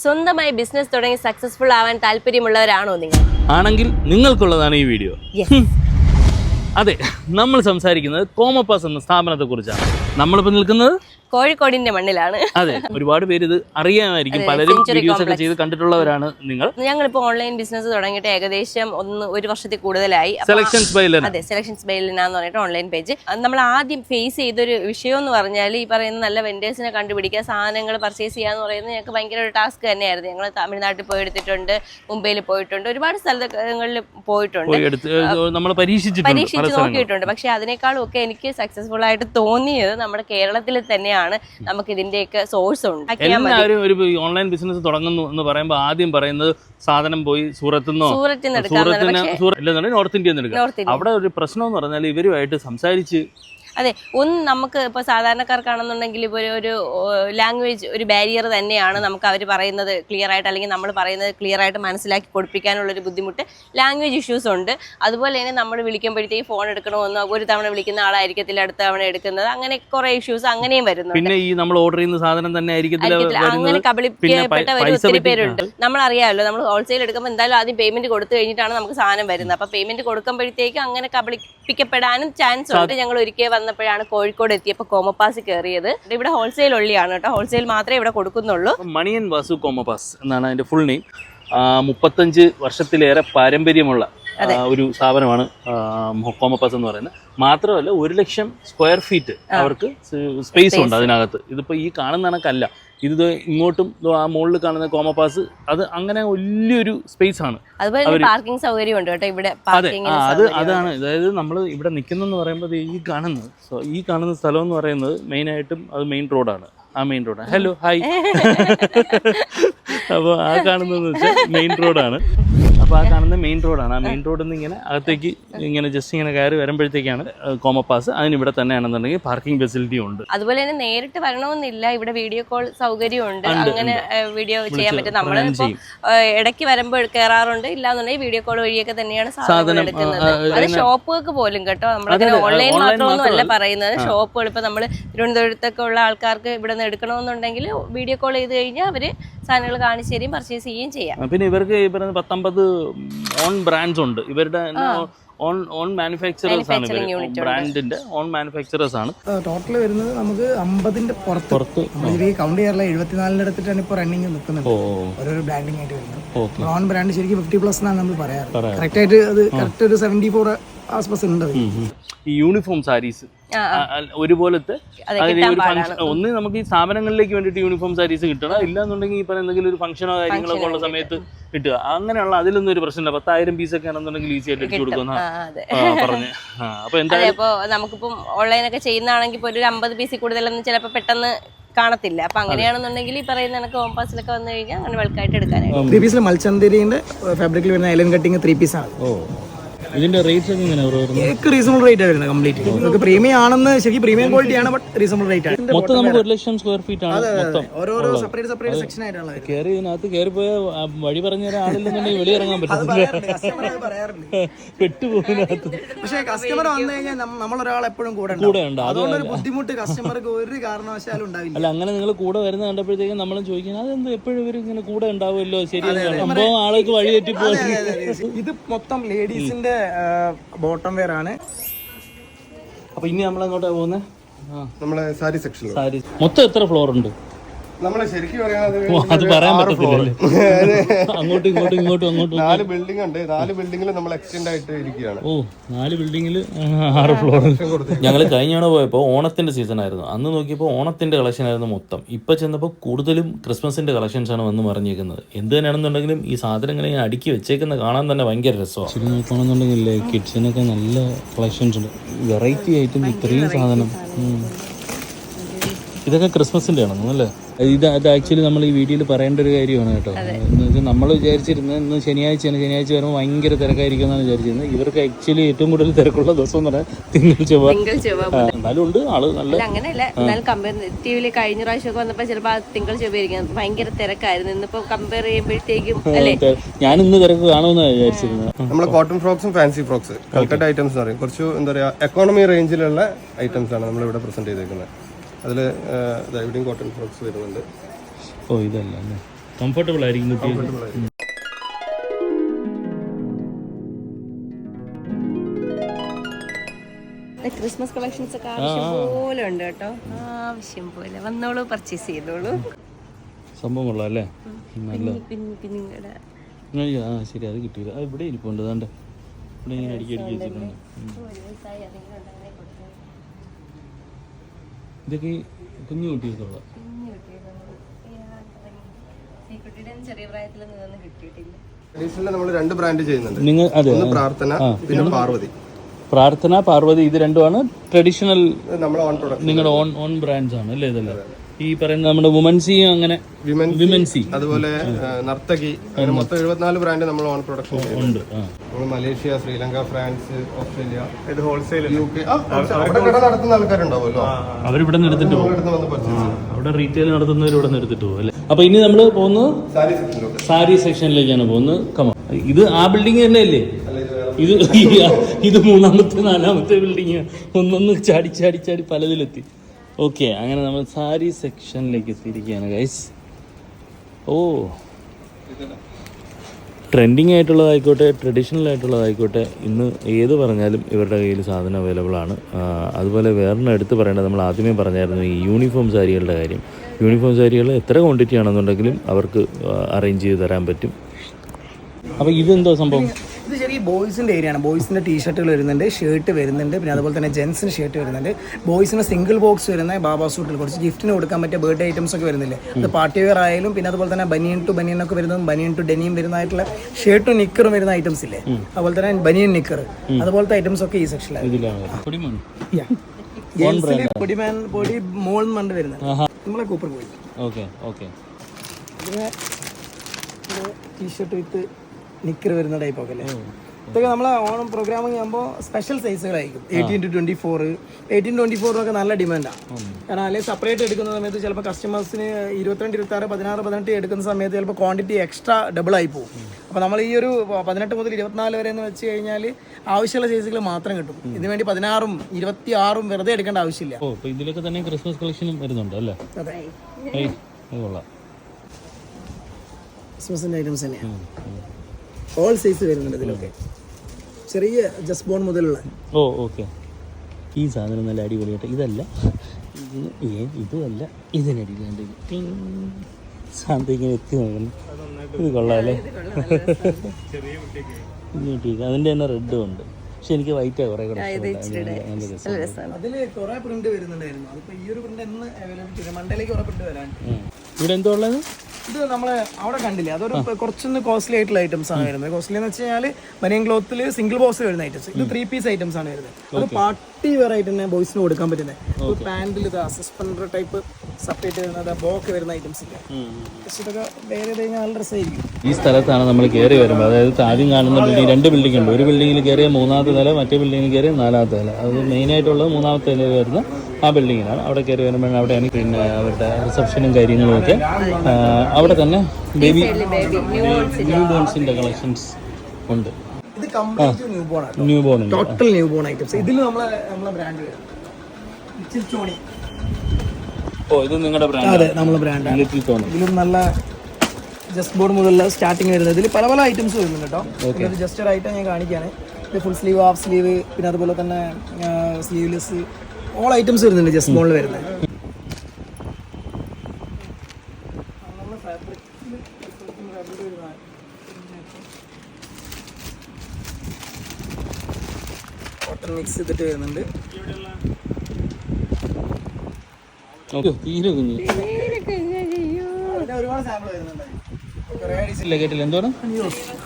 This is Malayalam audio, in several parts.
സ്വന്തമായി ബിസിനസ് തുടങ്ങി സക്സസ്ഫുൾ ആവാൻ താല്പര്യമുള്ളവരാണോ നിങ്ങൾ? ആണെങ്കിൽ നിങ്ങൾക്കുള്ളതാണ് ഈ വീഡിയോ അതെ നമ്മൾ സംസാരിക്കുന്നത് കോമപ്പാസ് എന്ന സ്ഥാപനത്തെ കുറിച്ചാണ് നമ്മളിപ്പോൾ നിൽക്കുന്നത് കോഴിക്കോടിന്റെ മണ്ണിലാണ്. അതെ ഒരുപാട് പേര് ഇത് അറിയാമായിരിക്കും. പലരും വീഡിയോസ് ഒക്കെ. ചെയ്ത് കണ്ടിട്ടുള്ളവരാണ് നിങ്ങൾ. ഞങ്ങളിപ്പോ ഓൺലൈൻ ബിസിനസ് തുടങ്ങിയിട്ട് ഏകദേശം ഒന്ന് ഒരു വർഷത്തിൽ കൂടുതലായി. സെലക്ഷൻസ് അതെ സെലക്ഷൻസ് ബെയിലിനാന്ന് പറഞ്ഞിട്ട് ഓൺലൈൻ പേജ് നമ്മൾ ആദ്യം ഫേസ് ചെയ്തൊരു വിഷയം എന്ന് പറഞ്ഞാൽ ഈ പറയുന്ന നല്ല വെൻഡേഴ്സിനെ കണ്ടുപിടിക്കുക സാധനങ്ങൾ പർച്ചേസ് ചെയ്യാന്ന് പറയുന്നത് ഞങ്ങൾക്ക് ഭയങ്കര ഒരു ടാസ്ക് തന്നെയായിരുന്നു. ഞങ്ങൾ തമിഴ്നാട്ടിൽ പോയി എടുത്തിട്ടുണ്ട് മുംബൈയിൽ പോയിട്ടുണ്ട് ഒരുപാട് സ്ഥലങ്ങളിൽ പോയിട്ടുണ്ട്. നമ്മൾ പരീക്ഷിച്ച് നോക്കിയിട്ടുണ്ട്. പക്ഷെ അതിനേക്കാളും ഒക്കെ എനിക്ക് സക്സസ്ഫുൾ ആയിട്ട് തോന്നിയത് നമ്മുടെ കേരളത്തിൽ തന്നെയാണ്. നമുക്ക് ഇതിന്റെയൊക്കെ സോഴ്സ് ഉണ്ട്. എല്ലാവരും ഒരു ഓൺലൈൻ ബിസിനസ് തുടങ്ങുന്നു എന്ന് പറയുമ്പോൾ ആദ്യം പറയുന്നത് സാധനം പോയി സൂറത്ത് നിന്നോ സൂറത്തിൽ നിന്ന് എടുക്കാമെന്നാണ് സൂറത്തിന് പക്ഷേ സൂറ- ഇല്ലെന്നുണ്ടെങ്കിൽ നോർത്ത് ഇന്ത്യയിൽ നിന്ന് എടുക്കാം ഇന്ത്യ അവിടെ ഒരു പ്രശ്നം എന്ന് പറഞ്ഞാൽ ഇവരുമായിട്ട് സംസാരിച്ച് അതെ ഒന്ന് നമുക്ക് ഇപ്പോൾ സാധാരണക്കാർക്കാണെന്നുണ്ടെങ്കിൽ ഇപ്പോൾ ഒരു- ലാംഗ്വേജ് ഒരു ബാരിയർ തന്നെയാണ് നമുക്ക് അവർ പറയുന്നത് ക്ലിയർ ആയിട്ട് അല്ലെങ്കിൽ നമ്മൾ പറയുന്നത് ക്ലിയർ ആയിട്ട് മനസ്സിലാക്കി കൊടുപ്പിക്കാനുള്ള ഒരു ബുദ്ധിമുട്ട്. ലാംഗ്വേജ് ഇഷ്യൂസ് ഉണ്ട്. അതുപോലെ തന്നെ നമ്മൾ വിളിക്കുമ്പോഴത്തേക്ക് ഫോൺ എടുക്കണമെന്നോ ഒരു തവണ വിളിക്കുന്ന ആളായിരിക്കത്തില്ല അടുത്ത തവണ എടുക്കുന്നത് അങ്ങനെ കുറേ ഇഷ്യൂസ് അങ്ങനെയും വരുന്നുണ്ട്. പിന്നെ ഈ നമ്മൾ ഓർഡർ ചെയ്യുന്ന സാധനം തന്നെ. അങ്ങനെ പൈ- ഒത്തിരി പേരുണ്ട്. നമ്മൾ അറിയാമല്ലോ നമ്മൾ ഹോൾസെയിൽ എടുക്കുമ്പോൾ എന്തായാലും ആദ്യം പേയ്മെന്റ് കൊടുത്തു കഴിഞ്ഞിട്ടാണ് നമുക്ക് സാധനം വരുന്നത്. അപ്പോൾ പേയ്മെന്റ് കൊടുക്കുമ്പോഴത്തേക്കും അങ്ങനെ കബളിപ്പിക്കപ്പെടാനും ചാൻസ് ഉണ്ട്. ഞങ്ങൾ ഒരിക്കൽ വന്നപ്പോഴാണ് കോഴിക്കോട് എത്തിയപ്പോൾ കോമപ്പാസ് കയറിയത്. ഇവിടെ ഹോൾസെയിൽ ഉള്ളിയാണ് കേട്ടോ. ഹോൾസെയിൽ മാത്രമേ ഇവിടെ കൊടുക്കുന്നുള്ളൂ. മണിയൻ വാസു കോമപാസ് എന്നാണ് അതിന്റെ ഫുൾ നെയിം മുപ്പത്തഞ്ച് വർഷത്തിലേറെ പാരമ്പര്യമുള്ള ഒരു സ്ഥാപനമാണ് കോമപ്പാസ് കോമപാസ് എന്ന് പറയുന്നത്. മാത്രമല്ല ഒരു ലക്ഷം സ്ക്വയർ ഫീറ്റ് അവർക്ക് സ്പേസ് ഉണ്ട് അതിനകത്ത്. ഇതിപ്പോ ഈ കാണുന്ന കണക്കല്ല. ഇത് ഇങ്ങോട്ടും ആ മുകളിൽ കാണുന്ന കോമപാസ് അത് അങ്ങനെ വലിയൊരു സ്പേസ് ആണ്. പാർക്കിംഗ് സൗകര്യം ഉണ്ട് കേട്ടോ ഇവിടെ അതെ അതാണ്. അതായത് നമ്മൾ ഇവിടെ നിൽക്കുന്നെന്ന് പറയുമ്പോൾ ഈ കാണുന്നത്. സോ ഈ കാണുന്ന സ്ഥലം എന്ന് പറയുന്നത് മെയിനായിട്ടും അത് മെയിൻ റോഡാണ് ആ മെയിൻ റോഡാണ് ഹലോ ഹായ് അപ്പോൾ ആ കാണുന്നതെന്ന് വെച്ചാൽ മെയിൻ റോഡാണ് അപ്പോൾ ആ കാണുന്ന മെയിൻ റോഡാണ് ആ. മെയിൻ റോഡിൽ നിന്ന് ഇങ്ങനെ അകത്തേക്ക് ഇങ്ങനെ ജസ്റ്റ് ഇങ്ങനെ കയറി വരുമ്പോഴത്തേക്കാണ് കോമപ്പാസ് അതിന് ഇവിടെ തന്നെയാണെന്നുണ്ടെങ്കിൽ പാർക്കിംഗ് ഫെസിലിറ്റി ഉണ്ട്. അതുപോലെ തന്നെ നേരിട്ട് വരണമെന്നില്ല. ഇവിടെ വീഡിയോ കോൾ സൗകര്യം ഉണ്ട്. അങ്ങനെ വീഡിയോ ചെയ്യാൻ പറ്റും. നമ്മൾ ഇടയ്ക്ക് വരുമ്പോൾ കയറാറുണ്ട് ഇല്ലാന്നുണ്ടെങ്കിൽ വീഡിയോ കോൾ വഴിയൊക്കെ തന്നെയാണ് സാധനം, എടുക്കുന്നത്. അത് ഷോപ്പുകൾക്ക് പോലും കേട്ടോ. നമ്മളങ്ങനെ ഓൺലൈൻ online മാത്രമൊന്നും അല്ല മാത്രമല്ല. പറയുന്നത്. ഷോപ്പുകൾ ഇപ്പൊ നമ്മൾ തിരുവനന്തപുരത്തൊക്കെ ഉള്ള ആൾക്കാർക്ക് ഇവിടെ നിന്ന് എടുക്കണമെന്നുണ്ടെങ്കിൽ വീഡിയോ കോൾ ചെയ്ത് കഴിഞ്ഞാൽ അവർ സാധനങ്ങൾ കാണിച്ചു തരികയും പർച്ചേസ് ചെയ്യുകയും ചെയ്യാം. പിന്നെ ഇവർക്ക് ഈ പറയുന്ന പത്തൊമ്പത് ഓൺ ബ്രാൻഡ്സ് ഉണ്ട്. ഇവരുടെ ഓൺ ഓൺ മാനുഫാക്ചറേഴ്സ് ആണ് ഇവർ ബ്രാൻഡിന്റെ ഓൺ മാനുഫാക്ചറേഴ്സ് ആണ്. ടോട്ടൽ വരുന്നത് നമുക്ക് അമ്പതിന്റെ പുറത്ത്. പുറത്ത്. കൗണ്ട് ചെയ്യാറില്ല എഴുപത്തിനാലിന്റെ അടുത്തിട്ടാണ് ഇപ്പോൾ റണ്ണിങ് നിൽക്കുന്നത്. ഓരോരോ ബ്രാൻഡിങ് ആയിട്ട് വരുന്നത്. ഓൺ ബ്രാൻഡ് ശരിക്കും ഫിഫ്റ്റി പ്ലസ് എന്നാണ് നമ്മൾ പറയാറ്. കറക്റ്റ് ആയിട്ട് അത് കറക്റ്റ് ഒരു സെവന്റി ഫോർ ഈ യൂണിഫോം സാരീസ് ഒരുപോലത്തെ അതെ, അതിന് കിട്ടാൻ ഒരു ഫംഗ്ഷൻ ഒന്ന് നമുക്ക് ഈ സ്ഥാപനങ്ങളിലേക്ക് വേണ്ടിയിട്ട് യൂണിഫോം സാരീസ് കിട്ടണം. ഇല്ലാന്നുണ്ടെങ്കിൽ ഈ പറയുന്ന എന്തെങ്കിലും ഒരു ഫംഗ്ഷനോ കാര്യങ്ങളോ ഒക്കെ ഉള്ള സമയത്ത് കിട്ടുക. അങ്ങനെയുള്ള അതിലൊന്നും ഒരു പ്രശ്നമില്ല. പത്തായിരം പീസ് ഒക്കെ ആണെന്നുണ്ടെങ്കിൽ ഈസി ആയിട്ട് എടുത്തു കൊടുക്കുന്ന പറഞ്ഞ്. അപ്പൊ എന്തായാലും നമുക്കിപ്പം ഓൺലൈനൊക്കെ ചെയ്യുന്നതാണെങ്കിൽ ഒരു അമ്പത് പീസിൽ കൂടുതലൊന്നും ചിലപ്പോൾ പെട്ടെന്ന് കാണത്തില്ല. അപ്പൊ അങ്ങനെയാണെന്നുണ്ടെങ്കിൽ ഈ പറയുന്ന കണക്ക് കോമ്പാസിലൊക്കെ വന്നു കഴിഞ്ഞാൽ അങ്ങനെ ബൾക്കായിട്ട് എടുക്കാനായിട്ട് ത്രീ പീസിൽ മൽച്ചന്തേരിന്റെ ഫാബ്രിക്കിൽ വരുന്ന ഐലൻ കട്ടിങ് ത്രീ പീസ് ആണ്. ഓ. ഇതിന്റെ റേറ്റ്സ് ഒക്കെ റീസണബിൾ റേറ്റ് ആണ് വരുന്നത് കംപ്ലീറ്റ് നമുക്ക് പ്രീമിയം ആണെന്ന് ശരിക്കും പ്രീമിയം ക്വാളിറ്റി ആണ് ബട്ട് റീസണബിൾ റേറ്റ് ആണ്. മൊത്തം നമുക്ക് ഒരു ലക്ഷം സ്ക്വയർ ഫീറ്റ് ആണ് മൊത്തം. ഓരോരോ സെപ്പറേറ്റ് സെപ്പറേറ്റ് സെക്ഷൻ ആയിട്ടുള്ളത് കയറി ഇതിനകത്ത് കയറി പോയ വഴി പറഞ്ഞ ഒരാളില്ലെന്നുണ്ടെങ്കിൽ വെളിയിറങ്ങാൻ പറ്റും പെട്ടുപോകുന്നതിനകത്ത്. പക്ഷേ കസ്റ്റമർ വന്നു കഴിഞ്ഞാൽ നമ്മൾ ഒരാൾ എപ്പോഴും കൂടെ കൂടെ ഉണ്ട് അതുകൊണ്ട് ഒരു ബുദ്ധിമുട്ട് കസ്റ്റമർക്ക് ഒരു കാരണവശാലും ഉണ്ടാവില്ല. അല്ല അങ്ങനെ നിങ്ങൾ കൂടെ വരുന്ന കണ്ടപ്പോഴത്തേക്കും നമ്മളും ചോദിക്കുന്നത് അതെന്ത് എപ്പോഴും ഇവർ ഇങ്ങനെ കൂടെ ഉണ്ടാവുമല്ലോ? ശരിയാണ് സംഭവം ആളുകൾക്ക് വഴി തെറ്റിപ്പോ ഇത് മൊത്തം ലേഡീസിന്റെ ബോട്ടം വെയർ ആണ്. അപ്പൊ ഇനി നമ്മൾ അങ്ങോട്ടാ പോകുന്നത് നമ്മളെ സാരി സെക്ഷൻ സാരി. മൊത്തം എത്ര ഫ്ലോർ ഉണ്ട്? നമ്മളെ ശരിക്കും പറയാതെ അത് പറയാൻ പറ്റത്തില്ല അങ്ങോട്ടും ഇങ്ങോട്ടും ഇങ്ങോട്ടും അങ്ങോട്ടും നാല് ബിൽഡിംഗ് ഉണ്ട്. നാല് ബിൽഡിംഗിൽ നമ്മൾ എക്സ്റ്റെൻഡ് ആയിട്ട് ഇരിക്കുകയാണ്. ഓ നാല് ബിൽഡിംഗിൽ ആറ് ഫ്ലോർ ഞങ്ങൾ കഴിഞ്ഞ തവണ പോയപ്പോൾ ഓണത്തിന്റെ സീസൺ ആയിരുന്നു. അന്ന് നോക്കിയപ്പോൾ ഓണത്തിന്റെ കളക്ഷൻ ആയിരുന്നു മൊത്തം. ഇപ്പൊ ചെന്നപ്പോൾ കൂടുതലും ക്രിസ്മസിന്റെ കളക്ഷൻസ് ആണ് വന്ന് പറഞ്ഞിരിക്കുന്നത് എന്ത് തന്നെയാണെന്നുണ്ടെങ്കിലും ഈ സാധനങ്ങൾ ഇങ്ങനെ അടുക്കി വെച്ചേക്കുന്ന കാണാൻ തന്നെ ഭയങ്കര രസമാണ്. ശരി നോക്കുകയാണെന്നുണ്ടെങ്കിൽ കിഡ്സിനൊക്കെ നല്ല കളക്ഷൻസ് ഉണ്ട്. വെറൈറ്റി ആയിട്ടും ഇത്രയും സാധനം. ഇതൊക്കെ ക്രിസ്മസിന്റെ ആണോ അല്ലേ? ഇത് അത് ആക്ച്വലി നമ്മൾ ഈ വീഡിയോയിൽ പറയേണ്ട ഒരു കാര്യമാണ് കേട്ടോ. എന്ന് വെച്ചാൽ നമ്മൾ വിചാരിച്ചിരുന്നത് ഇന്ന് ശനിയാഴ്ചയാണ് ശനിയാഴ്ച വരുമ്പോൾ ഭയങ്കര തിരക്കായിരിക്കും എന്നാണ് വിചാരിച്ചിരുന്നത്. ഇവർക്ക് ആക്ച്വലി ഏറ്റവും കൂടുതൽ തിരക്കുള്ള ദിവസം എന്ന് പറഞ്ഞാൽ തിങ്കൾ ചൊവ്വ. എന്നാലും ഉണ്ട് ആൾ നല്ല അല്ല അങ്ങനെയല്ല. എന്നാൽ കമ്പയർ കഴിഞ്ഞ പ്രാവശ്യമൊക്കെ വന്നപ്പോൾ ചിലപ്പോൾ തിങ്കൾ ചൊവ്വയിരിക്കും ഭയങ്കര തിരക്കായിരുന്നു. ഇന്നിപ്പോ കമ്പയർ ചെയ്യുമ്പോഴത്തേക്കും അല്ലേ? ഞാൻ ഇന്ന് തിരക്ക് കാണുമെന്നാണ് വിചാരിച്ചിരുന്നത്. നമ്മൾ കോട്ടൺ ഫ്രോക്സും ഫാൻസി ഫ്രോക്സ് കൽക്കട്ട ഐറ്റംസ് എന്ന് പറയും. കുറച്ച് എന്താ പറയുക എക്കോണമി റേഞ്ചിലുള്ള ഐറ്റംസ് ആണ് നമ്മൾ ഇവിടെ പ്രസന്റ് ചെയ്തേക്കുന്നത്. അതിൽ ഇവിടെയും കോട്ടൺ ഫ്രോക്സ് വരുന്നുണ്ട്. ഓ ഇതല്ല അല്ലേ? കംഫർട്ടബിൾ ആയിരിക്കും കുട്ടികൾക്ക് ക്രിസ്മസ് കളക്ഷൻസ് ഒക്കെ ആവശ്യം പോലെ ഉണ്ട് കേട്ടോ. ആവശ്യം പോലെ. വന്നോളൂ പർച്ചേസ് ചെയ്തോളൂ. സംഭവം കൊള്ളാം അല്ലേ നല്ല. ആ ശരി അത് കിട്ടിയില്ല. ഇവിടെ ഇരിപ്പുണ്ട് ഇവിടെ ഇങ്ങനെ അടിക്കി അടിക്കി വെച്ചിട്ടുണ്ട്. ഇതൊക്കെ കുഞ്ഞു കുട്ടികൾക്കുള്ള. ചെറിയ പ്രായത്തിൽ നിന്ന് കിട്ടിയിട്ടില്ല. ട്രഡീഷണൽ നമ്മൾ രണ്ട് ബ്രാൻഡ് ചെയ്യുന്നുണ്ട്. നിങ്ങൾ അതെ ഒന്ന് പ്രാർത്ഥന പിന്നെ പാർവതി. പ്രാർത്ഥന പാർവതി ഇത് രണ്ടുമാണ്. ട്രഡീഷണൽ നിങ്ങളുടെ ഓൺ ഓൺ ബ്രാൻഡ്സ് ആണ് അല്ലേ ഇതല്ലേ? ഈ പറയുന്ന നമ്മുടെ വുമൻസി അങ്ങനെ വിമൻ വിമൻസി അതുപോലെ നർത്തകി അങ്ങനെ മൊത്തം എഴുപത്തിനാല് ബ്രാൻഡ് നമ്മൾ ഓൺ പ്രൊഡക്ഷൻ ഉണ്ട് നമ്മൾ മലേഷ്യ ശ്രീലങ്ക ഫ്രാൻസ് ഓസ്ട്രേലിയ ഇത് ഹോൾസെയിൽ യു കെ അവിടെ കട നടത്തുന്ന ആൾക്കാരുണ്ടാവുമല്ലോ. അവരിവിടെ നിന്ന് എടുത്തിട്ട് അവിടെ റീറ്റെയിൽ നടത്തുന്നവർ ഇവിടെ നിന്ന് എടുത്തിട്ട് പോകും അല്ലേ? അപ്പൊ ഇനി നമ്മൾ പോകുന്നത് സാരി സെക്ഷനിലേക്കാണ് പോകുന്നത്. കമ ഇത് ആ ബിൽഡിംഗ് തന്നെ അല്ലേ? ഇത് ഇത് മൂന്നാമത്തെ നാലാമത്തെ ബിൽഡിങ് ഒന്നൊന്ന് ചാടി ചാടി ചാടി പലതിലെത്തി. ഓക്കെ അങ്ങനെ നമ്മൾ സാരി സെക്ഷനിലേക്ക് എത്തിയിരിക്കുകയാണ് ഗൈസ് ഓ. ട്രെൻഡിങ് ആയിട്ടുള്ളതായിക്കോട്ടെ ട്രഡീഷണൽ ആയിട്ടുള്ളതായിക്കോട്ടെ ഇന്ന് ഏത് പറഞ്ഞാലും ഇവരുടെ കയ്യിൽ സാധനം അവൈലബിൾ ആണ്. അതുപോലെ വേറൊന്നും എടുത്ത് പറയേണ്ടത് നമ്മൾ ആദ്യമേ പറഞ്ഞായിരുന്നു ഈ യൂണിഫോം സാരികളുടെ കാര്യം. യൂണിഫോം സാരികൾ എത്ര ക്വാണ്ടിറ്റി ആണെന്നുണ്ടെങ്കിലും അവർക്ക് അറേഞ്ച് ചെയ്ത് തരാൻ പറ്റും. അപ്പോൾ ഇതെന്തോ സംഭവം? ഇത് ചെറിയ ബോയ്സിന്റെ ഏരിയ ആണ്. ബോയ്സിന്റെ ടീഷർട്ടുകൾ വരുന്നുണ്ട് ഷർട്ട് വരുന്നുണ്ട് പിന്നെ അതുപോലെ തന്നെ ജെൻസിന് ഷർട്ട് വരുന്നുണ്ട്. ബോയ്സിന് സിംഗിൾ ബോക്സ് വരുന്ന ബാബാ സൂട്ടിൽ കുറച്ച് ഗിഫ്റ്റിന് കൊടുക്കാൻ പറ്റിയ ബർത്ത്ഡേ ഐറ്റംസ് ഒക്കെ വരുന്നില്ലേ? അത് പാർട്ടി വെയർ ആയാലും പിന്നെ അതുപോലെ തന്നെ ബനിയൻ ടു ബനിയൻ ഒക്കെ വരുന്നതും ബനിയൻ ടു ഡെനിയും വരുന്നതായിട്ടുള്ള ഷർട്ടും നിക്കറും വരുന്ന ഐറ്റംസ് ഇല്ലേ? അതുപോലെ തന്നെ ബനിയൻ നിക്കർ അതുപോലത്തെ ഐറ്റംസ് ഒക്കെ ഈ സെക്ഷനിലാണ് പൊടിമാൻ പൊടി മോൾ വരുന്നത്. നമ്മളെ കൂപ്പർ പോയി ഓക്കെ ഓക്കെ ഇതിന് ടീഷർട്ട് വിത്ത് നിക്കർ വരുന്ന ടൈപ്പ് ഒക്കെ അല്ലേ? ഇതൊക്കെ നമ്മളെ ഓണം പ്രോഗ്രാമിംഗ് ആകുമ്പോൾ special സൈസുകളായിരിക്കും eighteen to twenty four eighteen twenty ഫോറിനൊക്കെ നല്ല ഡിമാൻഡാണ് കാരണം അല്ലെങ്കിൽ സെപ്പറേറ്റ് എടുക്കുന്ന സമയത്ത് ചിലപ്പോൾ കസ്റ്റമേഴ്സിന് ഇരുപത്തിരണ്ട് ഇരുപത്തി ആറ് പതിനാറ് പതിനെട്ട് എടുക്കുന്ന സമയത്ത് ചിലപ്പോൾ ക്വാണ്ടിറ്റി എക്സ്ട്രാ ഡബിൾ ആയി പോകും. അപ്പോൾ നമ്മൾ ഈ ഒരു പതിനെട്ട് മുതൽ ഇരുപത്തിനാല് വരെ എന്ന് വെച്ച് കഴിഞ്ഞാൽ ആവശ്യമുള്ള സൈസുകൾ മാത്രം കിട്ടും. ഇതിന് വേണ്ടി പതിനാറും ഇരുപത്തി ആറും വെറുതെ എടുക്കേണ്ട ആവശ്യമില്ല. ഓ ഇതിലൊക്കെ തന്നെ ക്രിസ്മസ് കളക്ഷനും വരുന്നുണ്ട് അല്ലേ? അതെ. ക്രിസ്മസിന്റെ ഐറ്റംസ് തന്നെയാണ് ഓൾ സൈസ് വരുന്നുണ്ട് ഇതിലൊക്കെ. ചെറിയ ജസ്റ്റ് ബോൺ മുതലുള്ള. Oh okay. ഈ സാധനം നല്ല അടിപൊളിയായിട്ട് ഇതല്ല. ഇതുമല്ല. ഇതിനടിയിലാണ്ട് സാധനം ഇങ്ങനെ എത്തി നോക്കുന്നു. ഇത് കൊള്ളാമല്ലേ ഇങ്ങോട്ടേക്ക് അതിന്റെ തന്നെ റെഡും ഉണ്ട്. പക്ഷെ എനിക്ക് വൈറ്റ് കുറേ കൂടെ ഇവിടെ എന്തോ ഉള്ളത്? ഇത് നമ്മളെ അവിടെ കണ്ടില്ലേ? അതൊരു കുറച്ചൊന്ന് കോസ്റ്റ്ലി ആയിട്ടുള്ള ഐറ്റംസ് ആണ് വരുന്നത്. കോസ്റ്റ്ലി എന്ന് വെച്ച് കഴിഞ്ഞാൽ ബനിയൻ ക്ലോത്തിൽ സിംഗിൾ ബോക്സ് വരുന്ന ഐറ്റംസ് ഇത് ത്രീ പീസ് ഐറ്റംസ് ആണ് വരുന്നത്. അത് പാർട്ടി വെറൈറ്റി തന്നെ ബോയ്സിന് കൊടുക്കാൻ പറ്റുന്നത്. പാന്റിൽ ഇത് സസ്പെൻഡർ ടൈപ്പ് സെപ്പറേറ്റ് വരുന്നത് ബോക്ക് വരുന്ന ഐറ്റംസ് ഇല്ല. പക്ഷെ ഇതൊക്കെ വേറെ ചെയ്ത് കഴിഞ്ഞാൽ നല്ല രസമായിരിക്കും ഈ സ്ഥലത്താണ് നമ്മൾ കയറി വരുമ്പോൾ അതായത് ആദ്യം കാണുന്ന ബിൽഡിംഗ് രണ്ട് ബിൽഡിംഗ് ഉണ്ട്. ഒരു ബിൽഡിങ്ങിൽ കയറിയ മൂന്നാമത്തെ നില മറ്റേ ബിൽഡിങ്ങിൽ കയറിയ നാലാമത്തെ നില. അത് മെയിനായിട്ടുള്ളത് മൂന്നാമത്തെ നില വരുന്ന ആ ബിൽഡിങ്ങിലാണ് അവിടെ കയറി വരുമ്പോഴാണ് അവിടെയാണ് പിന്നെ അവരുടെ റിസപ്ഷനും കാര്യങ്ങളും ഒക്കെ. അവിടെ തന്നെ ബേബി ന്യൂ ബോൺസിന്റെ കളക്ഷൻസ് ഉണ്ട്. ഇത് കംപ്ലീറ്റ് ന്യൂ ബോൺ ആണ് new born total new born items ഇതിൽ നമ്മളെ നമ്മളെ ബ്രാൻഡ് വരും ഇത് നിങ്ങളുടെ ബ്രാൻഡ് അതെ നമ്മൾ ബ്രാൻഡാണ് ഇതിലും നല്ല ജസ്റ്റ് ബോർഡ് മുതലുള്ള സ്റ്റാർട്ടിങ് വരുന്നത്. ഇതിൽ പല പല ഐറ്റംസ് വരുന്നുണ്ട് കേട്ടോ ഇത് ജസ്റ്റ് ഒരു ഐറ്റം ഞാൻ കാണിക്കുകയാണ് ഇത് ഫുൾ സ്ലീവ് ഹാഫ് സ്ലീവ് പിന്നെ അതുപോലെ തന്നെ സ്ലീവ്ലെസ് ഓൾ ഐറ്റംസ് വരുന്നുണ്ട് ജസ്റ്റ് ബോർഡിൽ വരുന്നത്. മിക്സ് ചെയ്തിട്ട് വരുന്നുണ്ട്. തീരെ കുഞ്ഞു കേട്ടില്ല.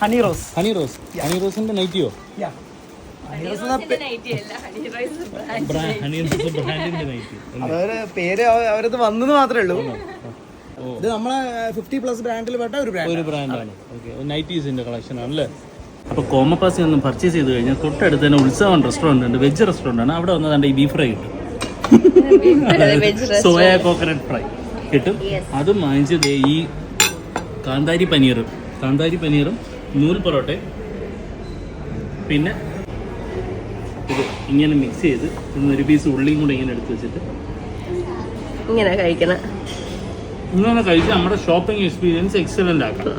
Honey Rose. Honey Rose. Honey റോസിന്റെ നൈറ്റിയോ അവർ പേര് അവരത് വന്നെന്ന് മാത്രമേ ഉള്ളൂ. ഇത് നമ്മളെ ഫിഫ്റ്റി പ്ലസ് ബ്രാൻഡിൽ പെട്ട ഒരു ബ്രാൻഡ് ഒരു ബ്രാൻഡാണ് ഓക്കെ. നൈറ്റീസിന്റെ കളക്ഷൻ ആണല്ലേ അപ്പോൾ കോമപ്പാസി ഒന്നും പർച്ചേസ് ചെയ്ത് കഴിഞ്ഞാൽ തൊട്ടടുത്ത് തന്നെ ഉത്സവം റെസ്റ്റോറന്റ് ഉണ്ട് വെജ് റെസ്റ്റോറന്റ് ആണ്. അവിടെ വന്നതാണ്ട് ഈ ബീഫ് ഫ്രൈ കിട്ടും. സോയ കോക്കനട്ട് ഫ്രൈ കിട്ടും? അതും വാങ്ങിച്ചത് ഈ കാന്താരി പനീറും. കാന്താരി പനീറും നൂൽ പൊറോട്ടയും പിന്നെ ഇത് ഇങ്ങനെ മിക്സ് ചെയ്ത് ഒരു പീസ് ഉള്ളിയും കൂടെ ഇങ്ങനെ എടുത്ത് വെച്ചിട്ട് ഇങ്ങനെ കഴിക്കണം. ഇങ്ങനെ കഴിച്ച് നമ്മുടെ ഷോപ്പിംഗ് എക്സ്പീരിയൻസ് എക്സലന്റ് ആക്കാം.